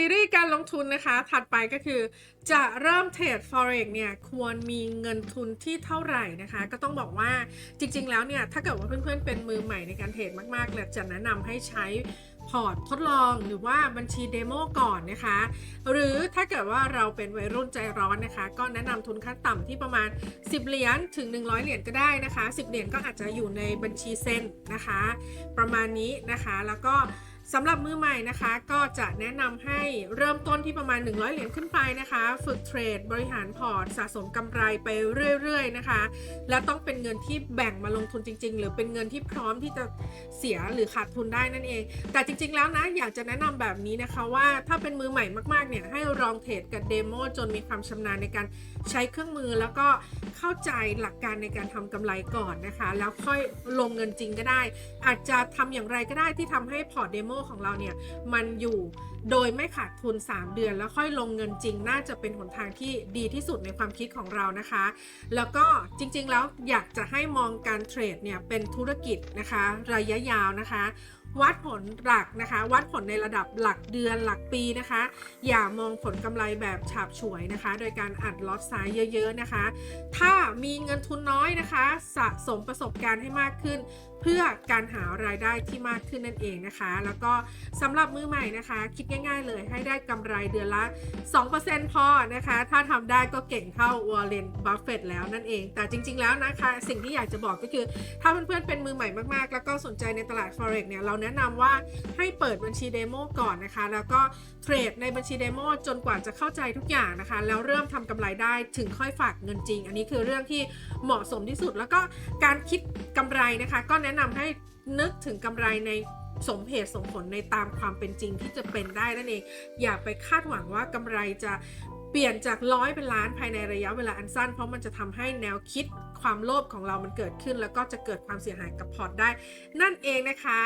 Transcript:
ซีรีส์การลงทุนนะคะ ถัดไปก็คือ จะเริ่มเทรด forex เนี่ยควรมีเงินทุนที่เท่าไหร่นะคะ ก็ต้องบอกว่าจริง ๆ แล้วเนี่ย ถ้าเกิดว่าเพื่อนๆเป็นมือใหม่ในการเทรดมากๆเลยจะแนะนำให้ใช้พอร์ตทดลองหรือว่าบัญชีเดโมก่อนนะคะ หรือถ้าเกิดว่าเราเป็นวัยรุ่นใจร้อนนะคะ ก็แนะนำทุนขั้นต่ำที่ประมาณ 10 เหรียญถึง 100 เหรียญก็ได้นะคะ 10 เหรียญก็อาจจะอยู่ในบัญชีเซนนะคะ ประมาณนี้นะคะแล้วก็ สำหรับมือใหม่นะคะ ก็จะแนะนำให้เริ่มต้นที่ประมาณ 100 เหรียญขึ้นไปนะคะ ฝึกเทรด บริหารพอร์ต สะสมกำไรไปเรื่อยๆนะคะ และต้องเป็นเงินที่แบ่งมาลงทุนจริง ๆ หรือเป็นเงินที่พร้อมที่จะเสียหรือขาดทุนได้นั่นเอง แต่จริงๆแล้วนะ อยากจะแนะนำแบบนี้นะคะว่าถ้าเป็นมือใหม่มากๆเนี่ยให้ลองเทรดกับเดโมจนมีความชำนาญในการใช้เครื่องมือแล้วก็เข้าใจหลักการในการทำกำไรก่อนนะคะ แล้วค่อยลงเงินจริงก็ได้ อาจจะทำอย่างไรก็ได้ที่ทำให้พอร์ตเดโมของเราเนี่ยมันอยู่โดยไม่ขาดทุน 3 เดือน แล้วค่อยลงเงินจริง น่าจะเป็นหนทางที่ดีที่สุดในความคิดของเรานะคะ แล้วก็จริงๆแล้วอยากจะให้มองการเทรดเนี่ยเป็นธุรกิจนะคะ ระยะยาวนะคะ วัดผลหลักนะคะ วัดผลในระดับหลักเดือนหลักปีนะคะ อย่ามองผลกำไรแบบฉาบฉวยนะคะ โดยการอัดล็อตไซส์เยอะๆนะคะ ถ้ามีเงินทุนน้อยนะคะ สะสมประสบการณ์ให้มากขึ้น เพื่อการหารายได้ที่มากขึ้นนั่นเองนะคะ แล้วก็สำหรับมือใหม่นะคะ คิดง่าย ๆ เลยให้ได้กำไรเดือนละ 2%พอนะคะ ถ้าทำได้ก็เก่งเท่าวอร์เรนบัฟเฟตแล้วนั่นเอง แต่จริง ๆ แล้วนะคะ สิ่งที่อยากจะบอกก็คือ ถ้าเพื่อนๆเป็นมือใหม่มากๆ แล้วก็สนใจในตลาด forex เนี่ยเราแนะนะนำว่าให้เปิดบัญชีเดโมก่อนนะคะ แล้วก็เทรดในบัญชีเดโมจนกว่าจะเข้าใจทุกอย่างนะคะ แล้วเริ่มทำกำไรได้ถึงค่อยฝากเงินจริง อันนี้คือเรื่องที่เหมาะสมที่สุด แล้วก็การคิดกำไรนะคะ ก็แนะนำให้นึกถึงกำไรในสมเหตุสมผลในตามความเป็นจริงที่จะเป็นได้นั่นเอง อย่าไปคาดหวังว่ากำไรจะเปลี่ยนจากร้อยเป็นล้านภายในระยะเวลาอันสั้น เพราะมันจะทำให้แนวคิดความโลภของเรามันเกิดขึ้น แล้วก็จะเกิดความเสียหายกับพอร์ตได้ นั่นเองนะคะ